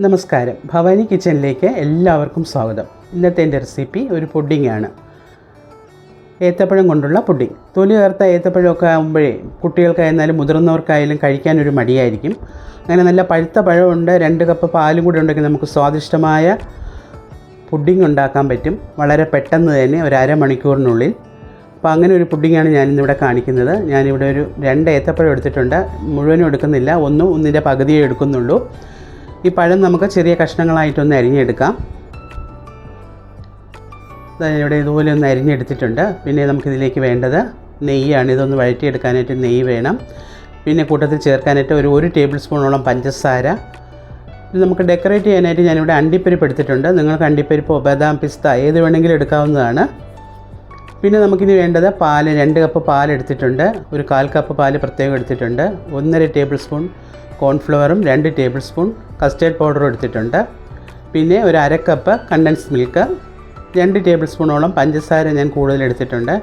നമസ്കാരം. ഭവാനി കിച്ചണിലേക്ക് എല്ലാവർക്കും സ്വാഗതം. ഇന്നത്തെ എന്റെ റെസിപ്പി ഒരു പുഡിങ്ങാണ് ഏത്തപ്പഴം കൊണ്ടുള്ള പുഡിങ് തൊലി ചേർത്ത ഏത്തപ്പഴമൊക്കെ ആകുമ്പോഴേ കുട്ടികൾക്കായിരുന്നാലും മുതിർന്നവർക്കായാലും കഴിക്കാനൊരു മടിയായിരിക്കും. അങ്ങനെ നല്ല പഴുത്ത പഴമുണ്ട് രണ്ട് കപ്പ് പാലും കൂടി ഉണ്ടെങ്കിൽ നമുക്ക് സ്വാദിഷ്ടമായ പുഡിങ് ഉണ്ടാക്കാൻ പറ്റും. വളരെ പെട്ടെന്ന് തന്നെ ഒരു അരമണിക്കൂറിനുള്ളിൽ അപ്പോൾ അങ്ങനെ ഒരു പുഡിങ്ങാണ് ഞാനിന്നിവിടെ കാണിക്കുന്നത്. ഞാനിവിടെ ഒരു രണ്ട് ഏത്തപ്പഴം എടുത്തിട്ടുണ്ട്. മുഴുവനും എടുക്കുന്നില്ല. ഒന്നും ഒന്നിന്റെ പകുതിയേ എടുക്കുന്നുള്ളൂ. ഈ പഴം നമുക്ക് ചെറിയ കഷ്ണങ്ങളായിട്ടൊന്ന് അരിഞ്ഞെടുക്കാം. ഇവിടെ ഇതുപോലെ ഒന്ന് അരിഞ്ഞെടുത്തിട്ടുണ്ട്. പിന്നെ നമുക്കിതിലേക്ക് വേണ്ടത് നെയ്യാണ്. ഇതൊന്ന് വഴറ്റിയെടുക്കാനായിട്ട് നെയ്യ് വേണം. പിന്നെ കൂട്ടത്തിൽ ചേർക്കാനായിട്ട് ഒരു ഒരു ടേബിൾ സ്പൂണോളം പഞ്ചസാര. നമുക്ക് ഡെക്കറേറ്റ് ചെയ്യാനായിട്ട് ഞാനിവിടെ അണ്ടിപ്പരിപ്പ് എടുത്തിട്ടുണ്ട്. നിങ്ങൾക്ക് അണ്ടിപ്പരിപ്പോ ബദാം പിസ്ത ഏത് വേണമെങ്കിലും എടുക്കാവുന്നതാണ്. പിന്നെ നമുക്കിനി വേണ്ടത് പാൽ രണ്ട് കപ്പ് പാൽ എടുത്തിട്ടുണ്ട്. ഒരു കാൽ കപ്പ് പാൽ പ്രത്യേകം എടുത്തിട്ടുണ്ട്. ഒന്നര ടേബിൾ സ്പൂൺ കോൺഫ്ലവറും രണ്ട് ടേബിൾ സ്പൂൺ കസ്റ്റേർഡ് പൗഡറും എടുത്തിട്ടുണ്ട്. പിന്നെ ഒരു അര കപ്പ് കണ്ടൻസ് മിൽക്ക് രണ്ട് ടേബിൾ സ്പൂണോളം പഞ്ചസാര ഞാൻ കൂടുതൽ എടുത്തിട്ടുണ്ട്.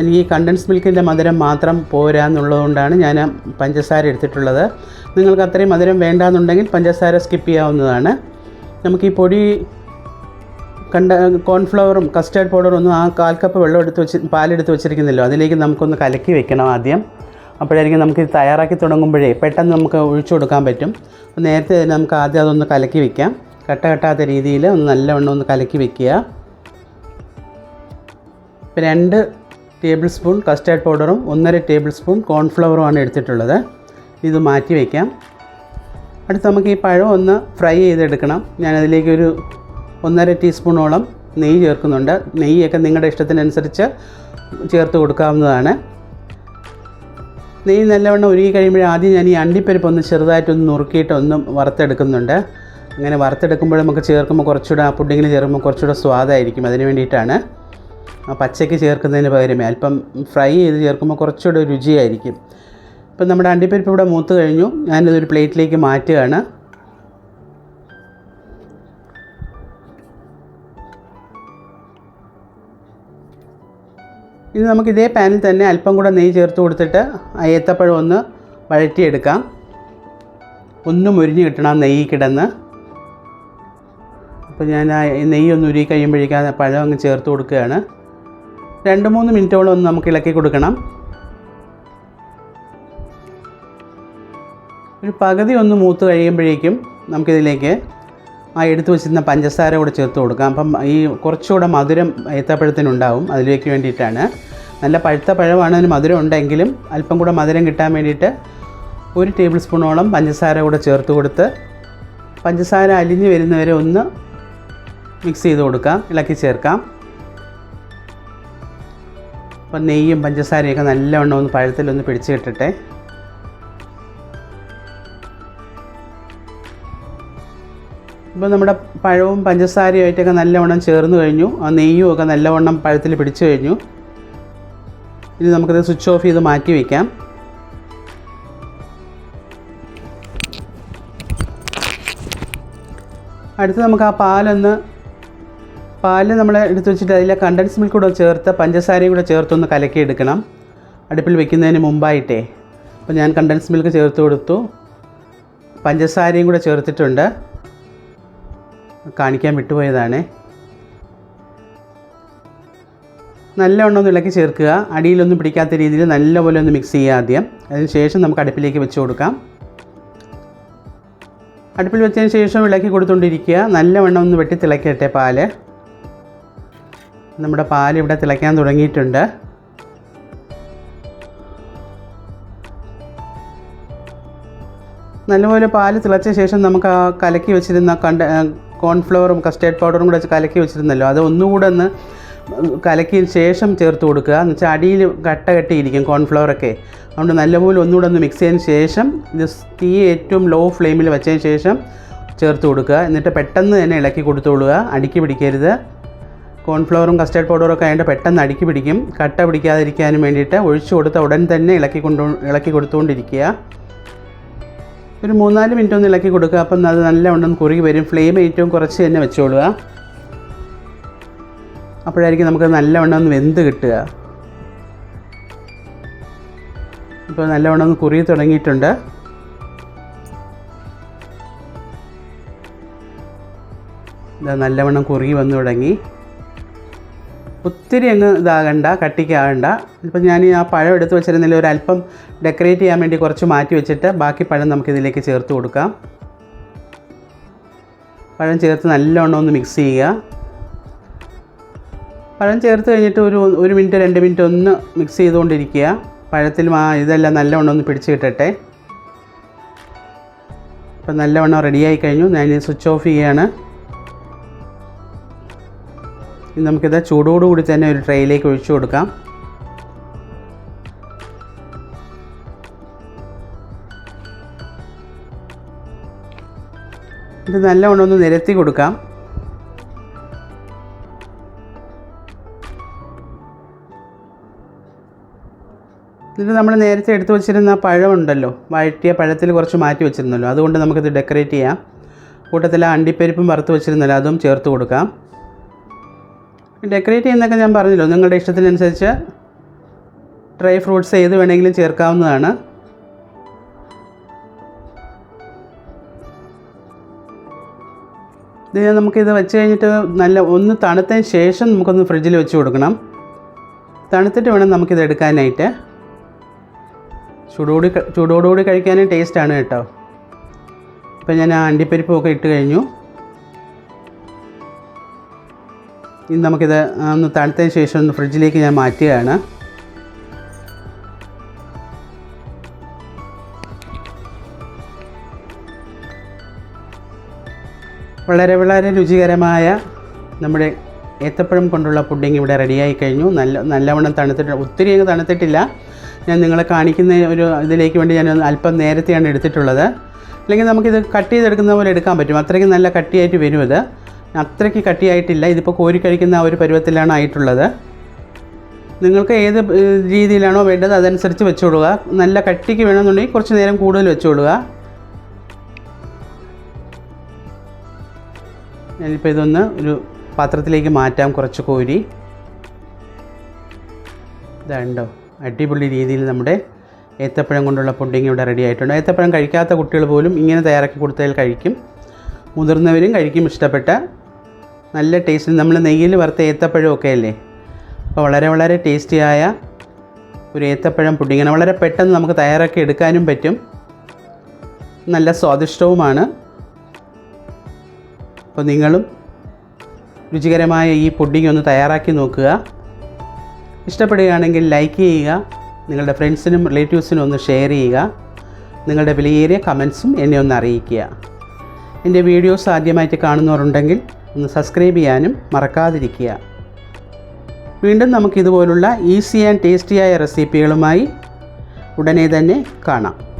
എനിക്ക് ഈ കണ്ടൻസ് മിൽക്കിന്റെ മധുരം മാത്രം പോരാ എന്നുള്ളതുകൊണ്ടാണ് ഞാൻ പഞ്ചസാര എടുത്തിട്ടുള്ളത്. നിങ്ങൾക്ക് അത്രയും മധുരം വേണ്ടാന്നുണ്ടെങ്കിൽ പഞ്ചസാര സ്കിപ്പ് ചെയ്യാവുന്നതാണ്. നമുക്ക് ഈ പൊടി കണ്ട കോൺഫ്ലവറും കസ്റ്റേർഡ് പൗഡറും ഒന്നും ആ കാൽ കപ്പ് വെള്ളം എടുത്ത് വെച്ച് പാലെടുത്ത് വെച്ചിരിക്കുന്നല്ലോ. അതിലേക്ക് നമുക്കൊന്ന് കലക്കി വെക്കണം ആദ്യം. അപ്പോഴായിരിക്കും നമുക്ക് ഇത് തയ്യാറാക്കി തുടങ്ങുമ്പോഴേ പെട്ടെന്ന് നമുക്ക് ഒഴിച്ചു കൊടുക്കാൻ പറ്റും. നേരത്തെ തന്നെ നമുക്ക് ആദ്യം അതൊന്ന് കലക്കി വെക്കാം. കട്ട കട്ടാത്ത രീതിയിൽ ഒന്ന് നല്ലവണ്ണം ഒന്ന് കലക്കി വെക്കുക. ഇപ്പോൾ രണ്ട് ടേബിൾ സ്പൂൺ കസ്റ്റേർഡ് പൗഡറും ഒന്നര ടേബിൾ സ്പൂൺ കോൺഫ്ലവറുമാണ് എടുത്തിട്ടുള്ളത്. ഇത് മാറ്റി വയ്ക്കാം അടുത്ത് നമുക്ക് ഈ പഴം ഒന്ന് ഫ്രൈ ചെയ്തെടുക്കണം. ഞാനതിലേക്കൊരു ഒന്നര ടീസ്പൂണോളം നെയ്യ് ചേർക്കുന്നുണ്ട്. നെയ്യൊക്കെ നിങ്ങളുടെ ഇഷ്ടത്തിനനുസരിച്ച് ചേർത്ത് കൊടുക്കാവുന്നതാണ്. നെയ്യ് നല്ലവണ്ണം ഉരുകി കഴിയുമ്പോൾ ആദ്യം ഞാൻ ഈ അണ്ടിപ്പരിപ്പ് ഒന്ന് ചെറുതായിട്ടൊന്ന് നുറുക്കിയിട്ട് ഒന്ന് വറുത്തെടുക്കുന്നുണ്ട്. അങ്ങനെ വറുത്തെടുക്കുമ്പോൾ നമുക്ക് ചേർക്കുമ്പോൾ കുറച്ചുകൂടെ ആ പുഡിങ്ങിന് ചേർക്കുമ്പോൾ കുറച്ചുകൂടെ സ്വാദായിരിക്കും. അതിന് വേണ്ടിയിട്ടാണ് ആ പച്ചയ്ക്ക് ചേർക്കുന്നതിന് പകരമേ അല്പം ഫ്രൈ ചെയ്ത് ചേർക്കുമ്പോൾ കുറച്ചുകൂടെ രുചിയായിരിക്കും. ഇപ്പം നമ്മുടെ അണ്ടിപ്പരിപ്പ് ഇവിടെ മൂത്ത് കഴിഞ്ഞു. ഞാനിതൊരു പ്ലേറ്റിലേക്ക് മാറ്റുകയാണ്. ഇനി നമുക്ക് ഇതേ പാനിൽ തന്നെ അല്പം കൂടെ നെയ്യ് ചേർത്ത് കൊടുത്തിട്ട് ഏത്തപ്പഴം ഒന്ന് വഴറ്റിയെടുക്കാം. ഒന്നും മുരിഞ്ഞ് കിട്ടണം നെയ്യ് കിടന്ന്. അപ്പോൾ ഞാൻ ആ നെയ്യ് ഒന്ന് ഉരുകി കഴിയുമ്പോഴേക്കും പഴം അങ്ങ് ചേർത്ത് കൊടുക്കുകയാണ്. രണ്ട് മൂന്ന് മിനിറ്റോളം ഒന്ന് നമുക്ക് ഇളക്കി കൊടുക്കണം. ഒരു പകുതി ഒന്ന് മൂത്ത് കഴിയുമ്പോഴേക്കും നമുക്കിതിലേക്ക് ആ എടുത്തു വെച്ചിരുന്ന പഞ്ചസാര കൂടെ ചേർത്ത് കൊടുക്കാം. അപ്പം ഈ കുറച്ചുകൂടെ മധുരം ഏത്തപ്പഴത്തിനുണ്ടാവും. അതിലേക്ക് വേണ്ടിയിട്ടാണ്. നല്ല പഴുത്ത പഴമാണ് അതിന് മധുരം ഉണ്ടെങ്കിലും അല്പം കൂടെ മധുരം കിട്ടാൻ വേണ്ടിയിട്ട് ഒരു ടേബിൾ സ്പൂണോളം പഞ്ചസാര കൂടെ ചേർത്ത് കൊടുത്ത് പഞ്ചസാര അലിഞ്ഞ് വരുന്നവരെ ഒന്ന് മിക്സ് ചെയ്ത് കൊടുക്കാം. ഇളക്കി ചേർക്കാം. അപ്പം നെയ്യും പഞ്ചസാരയൊക്കെ നല്ലവണ്ണം ഒന്ന് പഴത്തിലൊന്ന് പിടിച്ച് കിട്ടട്ടെ. ഇപ്പോൾ നമ്മുടെ പഴവും പഞ്ചസാരയും പഞ്ചസാരയുമായിട്ടൊക്കെ നല്ലവണ്ണം ചേർന്ന് കഴിഞ്ഞു. ആ നെയ്യും ഒക്കെ നല്ലവണ്ണം പഴത്തിൽ പിടിച്ചു കഴിഞ്ഞു. ഇനി നമുക്കത് സ്വിച്ച് ഓഫ് ചെയ്ത് മാറ്റി വയ്ക്കാം അടുത്ത് നമുക്ക് ആ പാലൊന്ന് പാൽ നമ്മൾ എടുത്ത് വെച്ചിട്ട് അതിലെ കണ്ടൻസ് മിൽക്ക് കൂടെ ചേർത്ത് പഞ്ചസാരയും കൂടെ ചേർത്തൊന്ന് കലക്കിയെടുക്കണം. അടുപ്പിൽ വെക്കുന്നതിന് മുമ്പായിട്ടേ. അപ്പോൾ ഞാൻ കണ്ടൻസ് മിൽക്ക് ചേർത്ത് കൊടുത്തു. പഞ്ചസാരയും കൂടെ ചേർത്തിട്ടുണ്ട്. കാണിക്കാൻ വിട്ടുപോയതാണ്. നല്ലവണ്ണം ഒന്ന് ഇളക്കി ചേർക്കുക. അടിയിലൊന്നും പിടിക്കാത്ത രീതിയിൽ നല്ലപോലെ ഒന്ന് മിക്സ് ചെയ്യുക ആദ്യം. അതിന് ശേഷം നമുക്ക് അടുപ്പിലേക്ക് വെച്ച് കൊടുക്കാം. അടുപ്പിൽ വെച്ചതിന് ശേഷം ഇളക്കി കൊടുത്തുകൊണ്ടിരിക്കുക നല്ലവണ്ണം ഒന്ന് വെട്ടി തിളക്കട്ടെ പാൽ. നമ്മുടെ പാൽ ഇവിടെ തിളയ്ക്കാൻ തുടങ്ങിയിട്ടുണ്ട്. നല്ലപോലെ പാൽ തിളച്ച ശേഷം നമുക്ക് ആ കലക്കി വെച്ചിരുന്ന കണ്ട കോൺഫ്ലവറും കസ്റ്റേർഡ് പൗഡറും കൂടെ കലക്കി വെച്ചിരുന്നല്ലോ. അത് ഒന്നുകൂടെ ഒന്ന് കലക്കിയതിന് ശേഷം ചേർത്ത് കൊടുക്കുക. എന്ന് വെച്ചാൽ അടിയിൽ കട്ട കെട്ടിയിരിക്കും കോൺഫ്ലവറൊക്കെ. അതുകൊണ്ട് നല്ലപോലെ ഒന്നുകൂടെ ഒന്ന് മിക്സ് ചെയ്തതിന് ശേഷം ഇത് തീ ഏറ്റവും ലോ ഫ്ലെയിമിൽ വെച്ചതിന് ശേഷം ചേർത്ത് കൊടുക്കുക. എന്നിട്ട് പെട്ടെന്ന് തന്നെ ഇളക്കി കൊടുത്തോളുക. അടുക്കി പിടിക്കരുത്. കോൺഫ്ലവറും കസ്റ്റേർഡ് പൗഡറും ഒക്കെ ആയതുകൊണ്ട് പെട്ടെന്ന് അടുക്കി പിടിക്കും. കട്ട പിടിക്കാതിരിക്കാനും വേണ്ടിയിട്ട് ഒഴിച്ചു കൊടുത്ത ഉടൻ തന്നെ ഇളക്കി കൊണ്ടു ഇളക്കി കൊടുത്തുകൊണ്ടിരിക്കുക ഒരു മൂന്നാൽ മിനിറ്റ് ഒന്ന് ഇളക്കി കൊടുക്കുക. അപ്പം അത് നല്ല ഉണ്ടെന്ന് കുറുകി വരും. ഫ്ലെയിം ഏറ്റവും കുറച്ച് തന്നെ വെച്ചോളുക. അപ്പോഴായിരിക്കും നമുക്ക് നല്ല ഒന്ന് വെന്ത് കിട്ടുക. ഇപ്പോൾ നല്ല ഒന്ന് കുറുകി തുടങ്ങിയിട്ടുണ്ട്. നല്ലവണ്ണം കുറുകി വന്നു തുടങ്ങി. ഒത്തിരി അങ്ങ് ഇതാകണ്ട കട്ടിക്കാകണ്ട. ഇപ്പം ഞാൻ ആ പഴം എടുത്ത് വെച്ചിരുന്നതിൽ ഒരു അല്പം ഡെക്കറേറ്റ് ചെയ്യാൻ വേണ്ടി കുറച്ച് മാറ്റി വെച്ചിട്ട് ബാക്കി പഴം നമുക്ക് ഇതിലേക്ക് ചേർത്ത് കൊടുക്കാം. പഴം ചേർത്ത് നല്ലോണം ഒന്ന് മിക്സ് ചെയ്യുക. പഴം ചേർത്ത് കഴിഞ്ഞിട്ട് ഒരു ഒരു മിനിറ്റ് രണ്ട് മിനിറ്റ് ഒന്ന് മിക്സ് ചെയ്തുകൊണ്ടിരിക്കുക. പഴത്തിൽ ആ ഇതെല്ലാം നല്ലവണ്ണം ഒന്ന് പിടിച്ച് കിട്ടട്ടെ ഇപ്പം നല്ലവണ്ണം റെഡിയായി കഴിഞ്ഞു. ഞാൻ സ്വിച്ച് ഓഫ് ചെയ്യാണ് ഇനി നമുക്കിത് ചൂടോടുകൂടി തന്നെ ഒരു ട്രേയിലേക്ക് ഒഴിച്ചു കൊടുക്കാം. ഇത് നല്ലവണ്ണം ഒന്ന് നിരത്തി കൊടുക്കാം. എന്നിട്ട് നമ്മൾ നേരത്തെ എടുത്തു വെച്ചിരുന്ന പഴമുണ്ടല്ലോ വഴറ്റിയ പഴത്തിൽ കുറച്ച് മാറ്റി വെച്ചിരുന്നല്ലോ അതുകൊണ്ട് നമുക്കിത് ഡെക്കറേറ്റ് ചെയ്യാം. കൂട്ടത്തിൽ അണ്ടിപ്പരിപ്പും വറുത്ത് വെച്ചിരുന്നല്ലോ അതും ചേർത്ത് കൊടുക്കാം. ഡെക്കറേറ്റ് ചെയ്യുന്നതൊക്കെ ഞാൻ പറഞ്ഞല്ലോ. നിങ്ങളുടെ ഇഷ്ടത്തിനനുസരിച്ച് ഡ്രൈ ഫ്രൂട്ട്സ് ഏത് വേണമെങ്കിലും ചേർക്കാവുന്നതാണ്. ഇത് നമുക്കിത് വെച്ച് കഴിഞ്ഞിട്ട് നല്ല ഒന്ന് തണുത്തതിന് ശേഷം നമുക്കൊന്ന് ഫ്രിഡ്ജിൽ വെച്ച് കൊടുക്കണം. തണുത്തിട്ട് വേണം നമുക്കിത് എടുക്കാനായിട്ട്. ചൂടോടി ചൂടോടുകൂടി കഴിക്കാനും ടേസ്റ്റാണ് കേട്ടോ. ഇപ്പം ഞാൻ ആ അണ്ടിപ്പരിപ്പൊക്കെ ഇട്ട് കഴിഞ്ഞു. ഇനി നമുക്കിത് ഒന്ന് തണുത്തതിന് ശേഷം ഒന്ന് ഫ്രിഡ്ജിലേക്ക് ഞാൻ മാറ്റുകയാണ്. വളരെ വളരെ രുചികരമായ നമ്മുടെ ഏത്തപ്പഴം കൊണ്ടുള്ള പുഡിംഗ് ഇവിടെ റെഡിയായി കഴിഞ്ഞു. നല്ല നല്ലവണ്ണം തണുത്തിട്ട് ഒത്തിരി അങ്ങ് തണുത്തിട്ടില്ല. ഞാൻ നിങ്ങളെ കാണിക്കുന്ന ഒരു ഇതിലേക്ക് വേണ്ടി ഞാൻ അല്പം നേരത്തെയാണ് എടുത്തിട്ടുള്ളത്. അല്ലെങ്കിൽ നമുക്കിത് കട്ട് ചെയ്തെടുക്കുന്ന പോലെ എടുക്കാൻ പറ്റും. അത്രയ്ക്ക് നല്ല കട്ടിയായിട്ട് വരും ഇത്. അത്രയ്ക്ക് കട്ടിയായിട്ടില്ല. ഇതിപ്പോൾ കോരി കഴിക്കുന്ന ആ ഒരു പരുവത്തിലാണ് ആയിട്ടുള്ളത്. നിങ്ങൾക്ക് ഏത് രീതിയിലാണോ വേണ്ടത് അതനുസരിച്ച് വെച്ചോളുക നല്ല കട്ടിക്ക് വേണമെന്നുണ്ടെങ്കിൽ കുറച്ച് നേരം കൂടുതൽ വെച്ചോളുക ഞാനിപ്പോൾ ഇതൊന്ന് ഒരു പാത്രത്തിലേക്ക് മാറ്റാം കുറച്ച് കോരി. ഇതാണ്ടോ? അടിപൊളി രീതിയിൽ നമ്മുടെ ഏത്തപ്പഴം കൊണ്ടുള്ള പുഡിംഗ് ഇവിടെ റെഡി ആയിട്ടുണ്ട്. ഏത്തപ്പഴം കഴിക്കാത്ത കുട്ടികൾ പോലും ഇങ്ങനെ തയ്യാറാക്കി കൊടുത്താൽ കഴിക്കും. മുതിർന്നവരും കഴിക്കും ഇഷ്ടപ്പെട്ട നല്ല ടേസ്റ്റിൽ നമ്മൾ നെയ്യിൽ വറുത്ത ഏത്തപ്പഴമൊക്കെ അല്ലേ അപ്പോൾ വളരെ വളരെ ടേസ്റ്റിയായ ഒരു ഏത്തപ്പഴം പുഡിങ്ങാണ് വളരെ പെട്ടെന്ന് നമുക്ക് തയ്യാറാക്കി എടുക്കാനും പറ്റും. നല്ല സ്വാദിഷ്ടവുമാണ്. അപ്പോൾ നിങ്ങളും രുചികരമായ ഈ പുഡിംഗ് ഒന്ന് തയ്യാറാക്കി നോക്കുക. ഇഷ്ടപ്പെടുകയാണെങ്കിൽ ലൈക്ക് ചെയ്യുക. നിങ്ങളുടെ ഫ്രണ്ട്സിനും റിലേറ്റീവ്സിനും ഒന്ന് ഷെയർ ചെയ്യുക. നിങ്ങളുടെ വിലയേറിയ കമൻസും എന്നെ ഒന്ന് അറിയിക്കുക. എന്റെ വീഡിയോസ് ആദ്യമായിട്ട് കാണുന്നവരുണ്ടെങ്കിൽ ഒന്ന് സബ്സ്ക്രൈബ് ചെയ്യാനും മറക്കാതിരിക്കുക. വീണ്ടും നമുക്കിതുപോലുള്ള ഈസി ആൻഡ് ടേസ്റ്റിയായ റെസിപ്പികളുമായി ഉടനെ തന്നെ കാണാം.